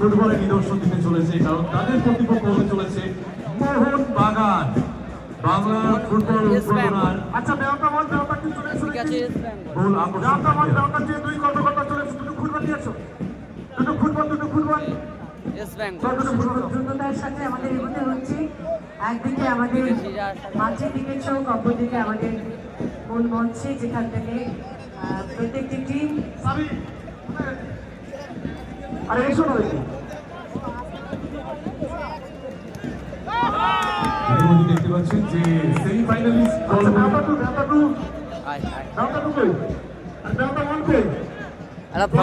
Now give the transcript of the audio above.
ফুটবলের নিদর্শন দিতে চলেছে কারণ তাদের প্রতিপক্ষ হতে চলেছে মোহন বাগান বাংলা ফুটবল আচ্ছা বেওতা বল বেওতা কি চলে এসেছে বল। যে দুই কর্মকর্তা চলে এসেছে। দুটো ফুটবল দিয়েছ দুটো ফুটবল দুটো ফুটবল। দ্রুততার সাথে আমাদের এগোতে হচ্ছে। একদিকে আমাদের মাঠের দিকে চোখ অপরদিকে আমাদের মূল মঞ্চে যেখান থেকে প্রত্যেকটি টিম আরে এসো না দেখি। দেখতে পাচ্ছেন যে সেমিফাইনালিস্ট টু বেওতা টু আয়, আয়। টু কই আর বেওতা ওয়ান কই আরে ফটো